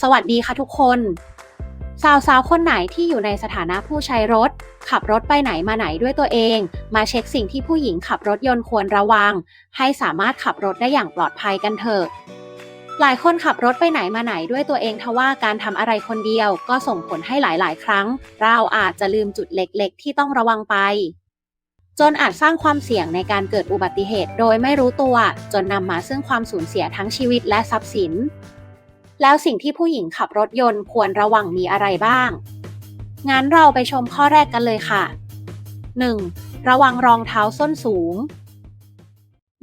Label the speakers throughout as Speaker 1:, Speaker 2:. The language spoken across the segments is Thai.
Speaker 1: สวัสดีค่ะทุกคน สาวๆคนไหนที่อยู่ในสถานะผู้ใช้รถ ขับรถไปไหนมาไหนด้วยตัวเอง มาเช็คสิ่งที่ผู้หญิงขับรถยนต์ควรระวัง ให้สามารถขับรถได้อย่างปลอดภัยกันเถอะหลายคนขับรถไปไหนมาไหนด้วยตัวเองทว่าการทำอะไรคนเดียวก็ส่งผลให้หลาย ๆ ครั้ง เราอาจจะลืมจุดเล็ก ๆ ที่ต้องระวังไป จนอาจสร้างความเสี่ยงในการเกิดอุบัติเหตุโดยไม่รู้ตัว จนนำมาซึ่งความสูญเสียทั้งชีวิตและทรัพย์สิน แล้วสิ่งที่ผู้หญิงขับรถยนต์ควรระวังมีอะไรบ้าง งั้นเราไปชมข้อแรกกันเลยค่ะ 1. ระวังรองเท้าส้นสูง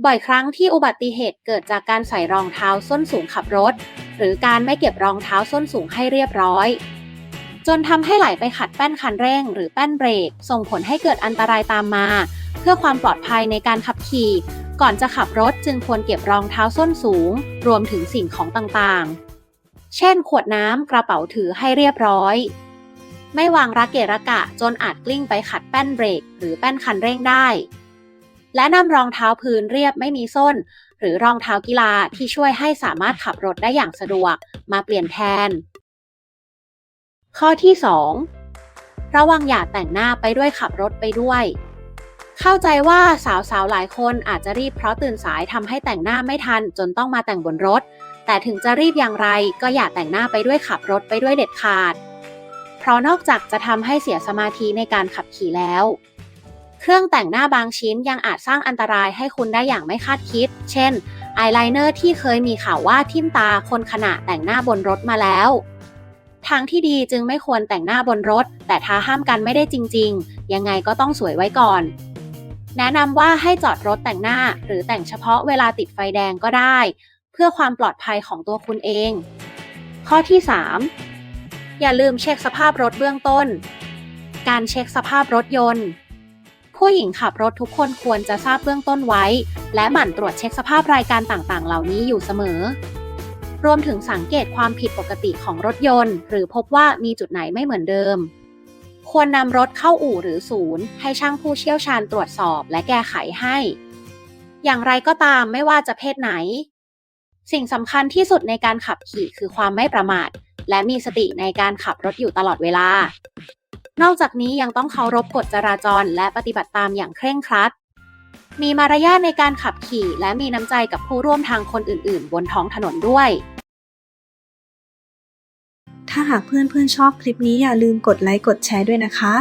Speaker 1: บ่อยครั้งที่อุบัติเหตุเกิดจากการใส่รองเท้าส้นสูงขับรถ หรือการไม่เก็บรองเท้าส้นสูงให้เรียบร้อย จนทำให้ไหลไปขัดแป้นคันเร่ง หรือแป้นเบรก ส่งผลให้เกิดอันตรายตามมา เพื่อความปลอดภัยในการขับขี่ ก่อนจะขับรถจึงควรเก็บรองเท้าส้นสูง รวมถึงสิ่งของต่างๆ เช่น ขวดน้ำกระเป๋าถือให้เรียบร้อย ไม่วางระเกะระกะจนอาจกลิ้งไปขัดแป้นเบรก หรือแป้นคันเร่งได้ และนำรองเท้าพื้นเรียบไม่มีส้น หรือรองเท้ากีฬาที่ช่วยให้สามารถขับรถได้อย่างสะดวกมาเปลี่ยนแทน ข้อที่ 2 ระวังอย่าแต่งหน้าไปด้วยขับรถไปด้วยเข้าใจว่าสาวๆ หลายคนอาจจะรีบเพราะตื่นสายทำให้แต่งหน้าไม่ทันจนต้องมาแต่งบนรถ แต่ถึงจะรีบอย่างไรก็อย่าแต่งหน้าไปด้วยขับรถไปด้วยเด็ดขาด เพราะนอกจากจะทำให้เสียสมาธิในการขับขี่แล้ว เครื่องแต่งหน้าบางชิ้นยังอาจสร้างอันตรายให้คุณได้อย่างไม่คาดคิด เช่น อายไลเนอร์ที่เคยมีข่าวว่าทิ่มตาคนขณะแต่งหน้าบนรถมาแล้วทางที่ดีจึงไม่ควรแต่งหน้าบนรถ แต่ถ้าห้ามกันไม่ได้จริง ๆ ยังไงก็ต้องสวยไว้ก่อน แนะนำว่าให้จอดรถแต่งหน้าหรือแต่งเฉพาะเวลาติดไฟแดงก็ได้ เพื่อความปลอดภัยของตัวคุณเอง ข้อที่ 3 อย่าลืมเช็คสภาพรถเบื้องต้น การเช็คสภาพรถยนต์ ผู้หญิงขับรถทุกคนควรจะทราบเบื้องต้นไว้ และหมั่นตรวจเช็คสภาพรายการต่างๆ เหล่านี้อยู่เสมอ รวมถึงสังเกตความผิดปกติของรถยนต์ หรือพบว่ามีจุดไหนไม่เหมือนเดิมควรนำรถเข้าอู่หรือศูนย์ ให้ช่างผู้เชี่ยวชาญตรวจสอบและแก้ไขให้ อย่างไรก็ตามไม่ว่าจะเพศไหน สิ่งสำคัญที่สุดในการขับขี่คือความไม่ประมาท และมีสติในการขับรถอยู่ตลอดเวลา นอกจากนี้ยังต้องเคารพกฎจราจรและปฏิบัติตามอย่างเคร่งครัด มีมารยาทในการขับขี่ และมีน้ำใจกับผู้ร่วมทางคนอื่น ๆ บนท้องถนนด้วย
Speaker 2: ถ้าหากเพื่อนๆชอบคลิปนี้อย่าลืมกดไลค์กดแชร์ด้วยนะคะ